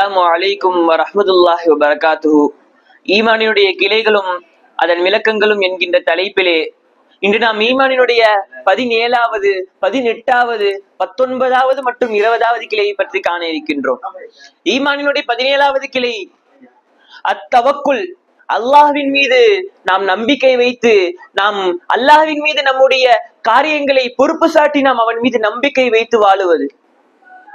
அஸ்ஸலாமு அலைக்கும் வரஹ்மத்துல்லாஹி வபரகாத்துஹு ஈமானினுடைய கிளைகளும் அதன் விளக்கங்களும் என்கின்ற தலைப்பிலே இன்று நாம் ஈமானினுடைய பதினேழாவது பதினெட்டாவது பத்தொன்பதாவது மற்றும் இருபதாவது கிளையை பற்றி காண இருக்கின்றோம். ஈமானினுடைய பதினேழாவது கிளை அத்தவக்குள் அல்லாஹ்வின் மீது நாம் நம்பிக்கை வைத்து நாம் அல்லாஹ்வின் மீது நம்முடைய காரியங்களை பொறுப்பு சாட்டி நாம் அவன் மீது நம்பிக்கை வைத்து வாழுவது.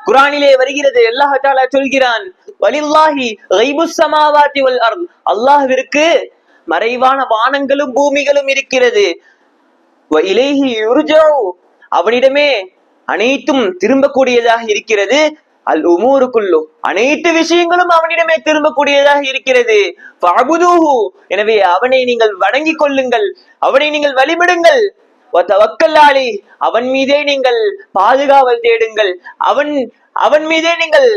குரானிலே வருகிறது. அல்லாஹ் தாலா சொல்கிறான் வலில்லாஹி கைபுஸ் சமாவாத்தி வல் அர்த். அல்லாஹ்விற்கு மறைவான வானங்களும் பூமிகளும் இருக்கிறது. இலேஹி உருஜோ அவனிடமே அனைத்தும் திரும்பக்கூடியதாக இருக்கிறது. அல் உமூரு அனைத்து விஷயங்களும் அவனிடமே திரும்பக்கூடியதாக இருக்கிறது. எனவே அவனை நீங்கள் வணங்கிக் கொள்ளுங்கள். அவனை நீங்கள் வழிபடுங்கள். வக்கல்லாளி அவன் மீதே நீங்கள் பாதுகாவல் தேடுங்கள். அவன் அவன் மீதே நீங்கள்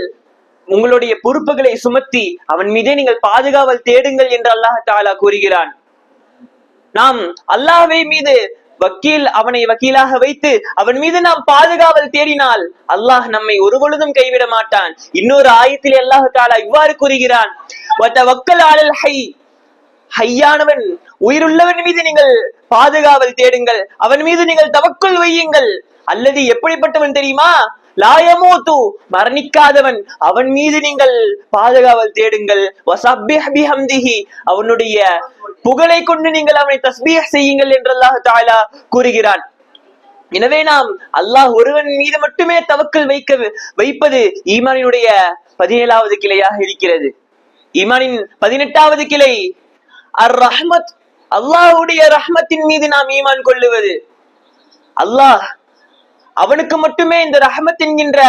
உங்களுடைய பொறுப்புகளை சுமத்தி அவன் மீதே நீங்கள் பாதுகாவல் தேடுங்கள் என்று அல்லாஹ் தாலா கூறுகிறான். நாம் அல்லாஹ்வை மீது வக்கீல் அவனை வக்கீலாக வைத்து அவன் மீது நாம் பாதுகாவல் தேடினால் அல்லாஹ் நம்மை ஒரு பொழுதும் கைவிட மாட்டான். இன்னொரு ஆயத்தில் அல்லாஹ் தாலா இவ்வாறு கூறுகிறான். வக்கல் ஆளல் ஹை ஹையானவன் உயிருள்ளவன் மீது நீங்கள் பாதுகாவல் தேடுங்கள். அவன் மீது நீங்கள் தவக்குள் வையுங்கள். அல்லது எப்படிப்பட்டவன் தெரியுமா? லாயமோத்து மரணிக்காதவன். அவன் மீது நீங்கள் பாதுகாவல் தேடுங்கள். அவனுடைய புகழை கொண்டு நீங்கள் அவனை தஸ்பீஹ் செய்யுங்கள் என்று அல்லாஹ் தாலா கூறுகிறான். எனவே நாம் அல்லாஹ் ஒருவன் மீது மட்டுமே தவக்கல் வைக்க வைப்பது ஈமானினுடைய பதினேழாவது கிளையாக இருக்கிறது. ஈமானின் பதினெட்டாவது கிளை அர் ரஹமத் அல்லாஹுடைய ரஹ்மத்தின் மீது நாம் ஈமான் கொள்ளுவது. அல்லாஹ் அவனுக்கு மட்டுமே இந்த ரஹமத் என்கின்ற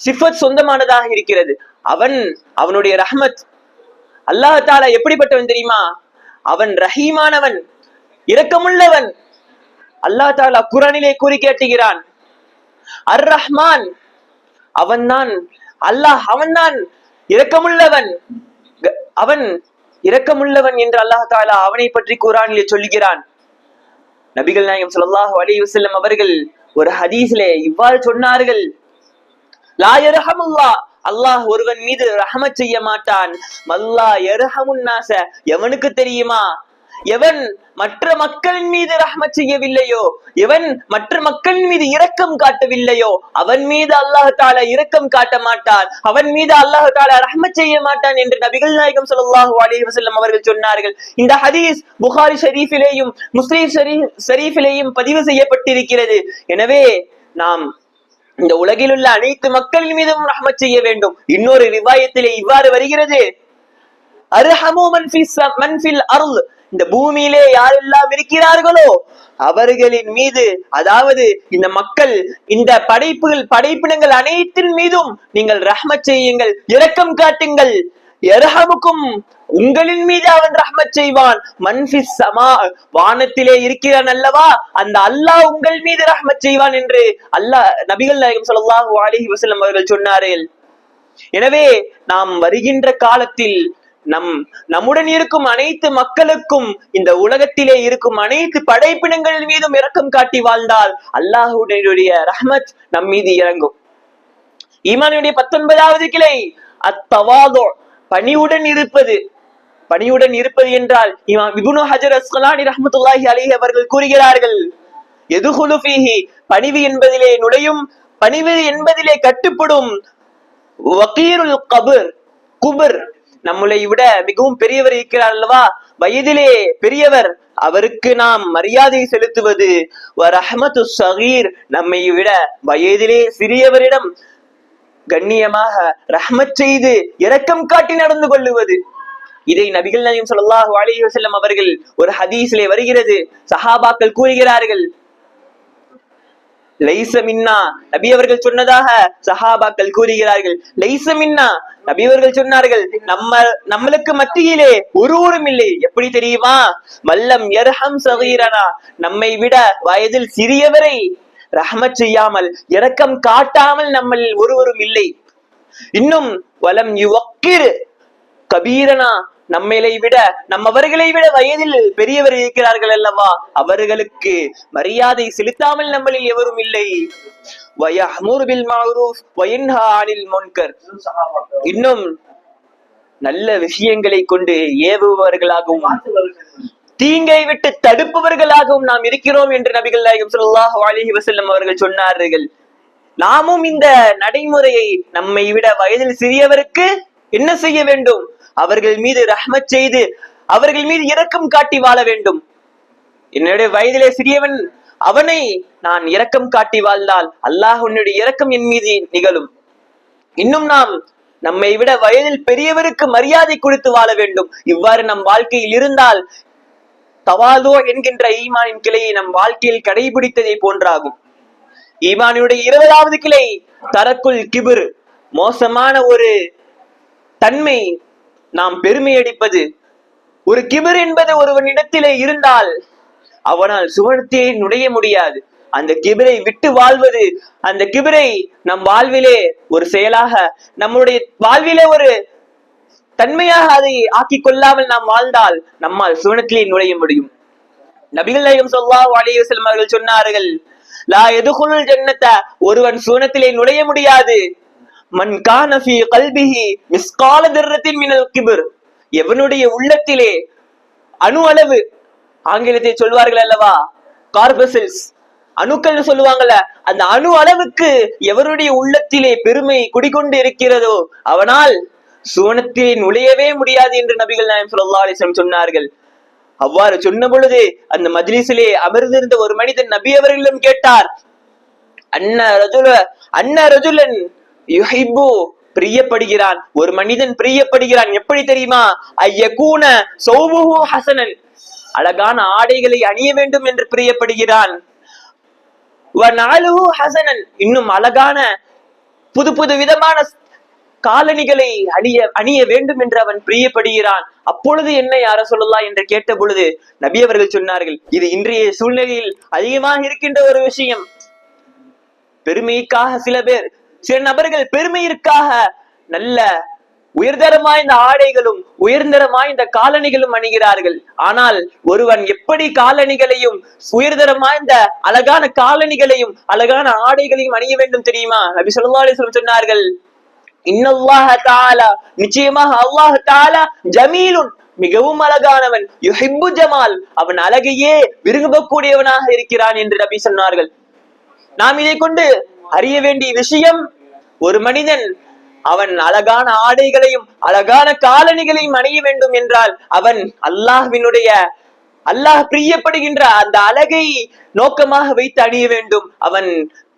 சிஃபத் சொந்தமானதாக இருக்கிறது. அவன் அவனுடைய ரஹமத் அல்லாஹ் தாலா எப்படிப்பட்டவன் தெரியுமா? அவன் ரஹீமானவன் இரக்கமுள்ளவன். அல்லாஹ் தாலா குரானிலே கூறி கேட்டுகிறான் அர் ரஹ்மான் அவன்தான் அல்லாஹ் அவன்தான் இரக்கமுள்ளவன். அவன் இரக்கமுள்ளவன் என்று அல்லாஹ் தாலா அவனை பற்றி குரானிலே சொல்லுகிறான். நபிகள் நாயகம் சொல்லாஹு அலி வசல்லம் அவர்கள் ஒரு ஹதீஸ்லே இவ்வாறு சொன்னார்கள். லா யர்ஹமுல்லா அல்லாஹ் ஒருவன் மீது ரஹம செய்ய மாட்டான். மல்லா எருஹமுன்னாச நாச எவனுக்கு தெரியுமா? எவன் மற்ற மக்களின் மீது ரஹமத் செய்யவில்லையோ எவன் மற்ற மக்களின் மீது இரக்கம் காட்டவில்லையோ அவன் மீது அல்லாஹால இரக்கம் காட்ட மாட்டான். அவன் மீது அல்லாஹால தாலா செய்ய மாட்டான் என்று நபிகள் நாயகம் சொல்லாஹு அலி வசல்லம் அவர்கள் சொன்னார்கள். இந்த ஹதீஸ் புகாரி ஷரீஃபிலேயும் முஸ்லீம் ஷரீஃபிலேயும் பதிவு செய்யப்பட்டிருக்கிறது. எனவே நாம் இந்த உலகில் உள்ள அனைத்து மக்களின் மீதும் ரஹமத் செய்ய வேண்டும். இன்னொரு ரிவாயத்திலே இவ்வாறு வருகிறது. அர்ஹமு மன் அருள் இந்த பூமியிலே யாரெல்லாம் இருக்கிறார்களோ அவர்களின் மீது அதாவது இந்த மக்கள் இந்த படைப்புகள் படைப்பினங்கள் அனைத்தின் மீதும் நீங்கள் ரஹ்மத் செய்யுங்கள் இரக்கம் காட்டுங்கள். எரஹமுக்கும் உங்களின் மீது அவன் ரஹ்மத் செய்வான். மன்ஃபிஸ் சமா வானத்திலே இருக்கிறான் அல்லவா? அந்த அல்லாஹ் உங்கள் மீது ரஹ்மத் செய்வான் என்று அல்லாஹ் நபிகள் நாயகம் சொல்லாஹு அலிஹி வசலம் அவர்கள் சொன்னார்கள். எனவே நாம் வருகின்ற காலத்தில் நம் நம்முடன் இருக்கும் அனைத்து மக்களுக்கும் இந்த உலகத்திலே இருக்கும் அனைத்து படைப்பினங்கள் மீதும் இரக்கம் காட்டி வாழ்ந்தால் அல்லாஹுடைய ரஹமத் நம் மீது இறங்கும். ஈமானுடைய பத்தொன்பதாவது கிளை அத்தவாதோ பணிவுடன் இருப்பது. பணியுடன் இருப்பது என்றால் இமாம் இப்னு ஹஜர் அஸ்கலானி ரஹமத்துல்லாஹி அலி அவர்கள் கூறுகிறார்கள் எது ஃபீஹி பணிவு என்பதிலே நுழையும் பணிவு என்பதிலே கட்டுப்படும் வகீருல் கபர் குபர் நம்மளை விட மிகவும் பெரியவர் இருக்கிறார் அல்லவா? வயதிலே பெரியவர் அவருக்கு நாம் மரியாதை செலுத்துவது. ரஹமத்து சகீர் நம்மை விட வயதிலே சிறியவரிடம் கண்ணியமாக ரஹ்மத் செய்து இரக்கம் காட்டி நடந்து கொள்ளுவது. இதை நபிகள் நாயகம் சொல்லாஹு அலி வசல்லம் அவர்கள் ஒரு ஹதீஸிலே வருகிறது. சஹாபாக்கள் கூறுகிறார்கள் லைசமின்னா நபி அவர்கள் சொன்னதாக சஹாபாக்கள் கூறுகிறார்கள் லைசமின்னா நபியவர்கள் சொன்னார்கள் நம்ம நம்மளுக்கு மத்தியிலே ஒருவரும் இல்லை. எப்படி தெரியுமா? மல்லம் எர்ஹம் சகீரனா நம்மை விட வயதில் சிறியவரை ரஹமத் செய்யாமல் இரக்கம் காட்டாமல் நம்மில் ஒருவரும் இல்லை. இன்னும் வலம் யுவக்கிரு கபீரனா? நம்மளை விட நம்ம அவர்களை விட வயதில் பெரியவர் இருக்கிறார்கள் அல்லவா? அவர்களுக்கு மரியாதை செலுத்தாமல் நம்மளில் எவரும் இல்லை. இன்னும் நல்ல விஷயங்களை கொண்டு ஏவுபவர்களாகவும் தீங்கை விட்டு தடுப்பவர்களாகவும் நாம் இருக்கிறோம் என்று நபிகள் நாயகம் சொல்லாஹ் அலிஹி வசல்லம் அவர்கள் சொன்னார்கள். நாமும் இந்த நடைமுறையை நம்மை விட வயதில் சிறியவருக்கு என்ன செய்ய வேண்டும்? அவர்கள் மீது ரஹ்மத் செய்து அவர்கள் மீது இரக்கம் காட்டி வாழ வேண்டும். என்னுடைய வயதிலே சிறியவன் அவனை நான் இரக்கம் காட்டி வாழ்ந்தால் அல்லாஹ் உன்னுடைய இரக்கம் என் மீது நிகழும். இன்னும் நாம் நம்மை விட வயதில் பெரியவருக்கு மரியாதை கொடுத்து வாழ வேண்டும். இவ்வாறு நம் வாழ்க்கையில் இருந்தால் தவாதோ என்கின்ற ஈமானின் கிளையை நம் வாழ்க்கையில் கடைபிடித்ததை போன்றாகும். ஈமானுடைய இருபதாவது கிளை தரக்குள் கிபிர் மோசமான ஒரு தன்மை நாம் பெருமை அடிப்பது ஒரு கிபர் என்பது ஒருவனிடத்திலே இருந்தால் அவனால் சுவனத்தையே நுழைய முடியாது. அந்த கிபிரை விட்டு வாழ்வது அந்த கிபிரை நம் வாழ்விலே ஒரு செயலாக நம்முடைய வாழ்விலே ஒரு தன்மையாக அதை ஆக்கி கொள்ளாமல் நாம் வாழ்ந்தால் நம்மால் சுவனத்திலே நுழைய முடியும். நபிகள் நாயகம் சொல்லா அலைஹி அவர்கள் சொன்னார்கள் லா எதுகுள் ஜன்னத்தை ஒருவன் சுவனத்திலே நுழைய முடியாது. மன் கான ஃபீ கல்பிஹி மிஸ்கால திர்ரத்தின் மினல் கிபிர். எவனுடைய உள்ளத்திலே அணு அளவு ஆங்கிலத்தை சொல்வார்கள் அல்லவா? கார்பசில்ஸ். அணுக்கள் சொல்லுவாங்கல்ல அந்த அணு அளவுக்கு எவருடைய உள்ளத்திலே பெருமை குடிகொண்டு இருக்கிறதோ அவனால் சுவனத்திலே நுழையவே முடியாது என்று நபிகள் நாயம் ஸல்லல்லாஹு சொன்னார்கள். அவ்வாறு சொன்ன பொழுது அந்த மஜ்லிஸிலே அமர்ந்திருந்த ஒரு மனிதன் நபி அவர்களிடம் கேட்டார் அன்ன ரஜுல அன்ன ரஜுலன் யுஹிப்பு பிரியப்படுகிறான். ஒரு மனிதன் பிரியப்படுகிறான். எப்படி தெரியுமா? ஐயகூன சௌபுஹு ஹசனன். அழகான ஆடைகளை அணிய வேண்டும் என்று பிரியப்படுகிறான். ஹசனன். இன்னும் அழகான புது புது விதமான காலணிகளை அணிய அணிய வேண்டும் என்று அவன் பிரியப்படுகிறான். அப்பொழுது என்ன யார சொல்லலாம் என்று கேட்ட பொழுது நபி அவர்கள் சொன்னார்கள் இது இன்றைய சூழ்நிலையில் அதிகமாக இருக்கின்ற ஒரு விஷயம். பெருமைக்காக சில பேர் சில நபர்கள் பெருமையிற்காக நல்ல உயர்தரமாய் இந்த ஆடைகளும் உயர்தரமாய் இந்த காலணிகளும் அணிகிறார்கள். ஆனால் ஒருவன் எப்படி காலணிகளையும் உயர்தரமாய் இந்த அழகான காலணிகளையும் அழகான ஆடைகளையும் அணிய வேண்டும் தெரியுமா? நபி சொல்லா அலைஹி சொன்னார்கள் இன்னல்லாஹ தாலா நிச்சயமாக அல்லாஹ தாலா ஜமீலுன் மிகவும் அழகானவன் யுஹிப்பு ஜமால் அவன் அழகையே விரும்பக்கூடியவனாக இருக்கிறான் என்று நபி சொன்னார்கள். நாம் இதை கொண்டு அறிய வேண்டிய விஷயம் ஒரு மனிதன் அவன் அழகான ஆடைகளையும் அழகான காலணிகளையும் அணிய வேண்டும் என்றால் அவன் அல்லாஹ்வினுடைய அல்லாஹ் பிரியப்படுகின்ற அந்த அழகை நோக்கமாக வைத்து அணிய வேண்டும். அவன்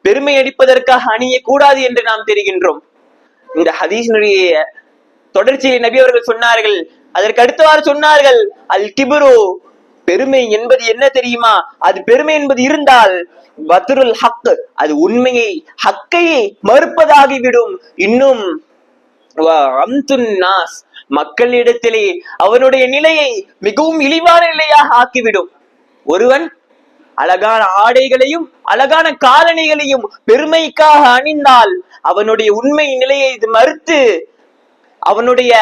பெருமை அடிப்பதற்காக அணியக்கூடாது என்று நாம் தெரிகின்றோம். இந்த ஹதீஷனுடைய தொடர்ச்சியை நபி அவர்கள் சொன்னார்கள். அதற்கு அடுத்தவாறு சொன்னார்கள் அல் கிபுரு பெருமை என்பது என்ன தெரியுமா? அது பெருமை என்பது இருந்தால் பத்ருல் ஹக் அது உண்மையை ஹக்கையை மறுப்பதாகிவிடும். இன்னும் நாஸ் மக்களிடத்திலே அவனுடைய நிலையை மிகவும் இழிவான நிலையாக ஆக்கிவிடும். ஒருவன் அழகான ஆடைகளையும் அழகான காலணிகளையும் பெருமைக்காக அணிந்தால் அவனுடைய உண்மை நிலையை இது மறுத்து அவனுடைய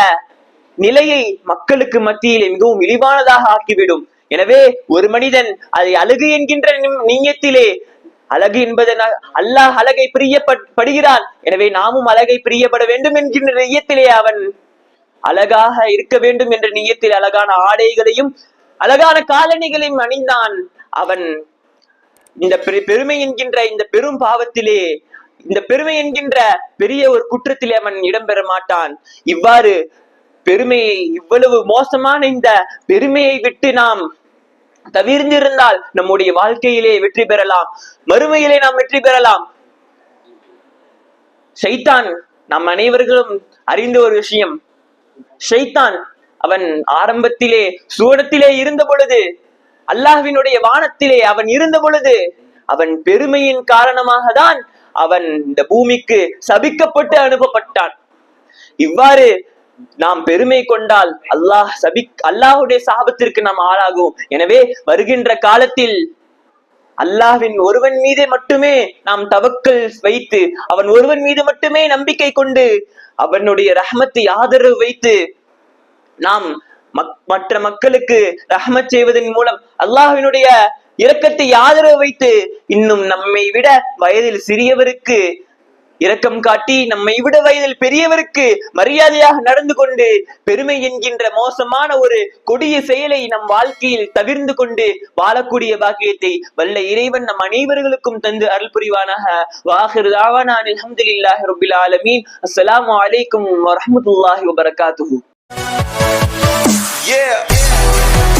நிலையை மக்களுக்கு மத்தியிலே மிகவும் இழிவானதாக ஆக்கிவிடும். எனவே ஒரு மனிதன் அதை அழகு என்கின்ற நிம்- நீயத்திலே அழகு என்பதன் அல்லாஹ் அழகை பிரியப்படுகிறான் எனவே நாமும் அழகை பிரியப்பட வேண்டும் என்கின்ற நெய்யத்திலே அவன் அழகாக இருக்க வேண்டும் என்ற நீயத்தில் அழகான ஆடைகளையும் அழகான காலணிகளையும் அணிந்தான் அவன். இந்த பெரு- பெருமை என்கின்ற இந்த பெரும் பாவத்திலே இந்த பெருமை என்கின்ற பெரிய ஒரு குற்றத்திலே அவன் இடம்பெற மாட்டான். இவ்வாறு பெருமையை இவ்வளவு மோசமான இந்த பெருமையை விட்டு நாம் தவிர்ந்திருந்தால் நம்முடைய வாழ்க்கையிலே வெற்றி பெறலாம். மறுமையிலே நாம் வெற்றி பெறலாம். ஷைத்தான் நம் அனைவர்களும் அறிந்த ஒரு விஷயம். ஷைத்தான் அவன் ஆரம்பத்திலே சுவனத்திலே இருந்த பொழுது அல்லாஹ்வினுடைய வானத்திலே அவன் இருந்த பொழுது அவன் பெருமையின் காரணமாக தான் அவன் இந்த பூமிக்கு சபிக்கப்பட்டு அனுப்பப்பட்டான். இவ்வாறு நாம் பெருமை கொண்டால் அல்லாஹ் சபி அல்லாஹுடைய சாபத்திற்கு நாம் ஆளாகும் எனவே வருகின்ற காலத்தில் அல்லாஹ்வின் ஒருவன் மீது மட்டுமே நாம் தவக்கல் வைத்து அவன் ஒருவன் மீது மட்டுமே நம்பிக்கை கொண்டு அவனுடைய ரஹமத்தை ஆதரவு வைத்து நாம் மக்- மற்ற மக்களுக்கு ரஹமத் செய்வதன் மூலம் அல்லாஹினுடைய இரக்கத்தை ஆதரவு வைத்து இன்னும் நம்மை விட வயதில் சிறியவருக்கு இரக்கம் காட்டி நம்மை விட வயதில் பெரியவருக்கு மரியாதையாக நடந்து கொண்டு பெருமை என்கின்ற மோசமான ஒரு கொடிய செயலை நம் வாழ்க்கையில் தவிர்ந்து கொண்டு வாழக்கூடிய பாக்கியத்தை வல்ல இறைவன் நம் அனைவர்களுக்கும் தந்து அருள் புரிவானாக. வாஹிர் தாவானா அல்ஹம்துலில்லாஹி ஆலமீன். அஸ்ஸலாமு அலைக்கும் வரஹ்மத்துல்லாஹி வபரகாத்துஹு Yeah.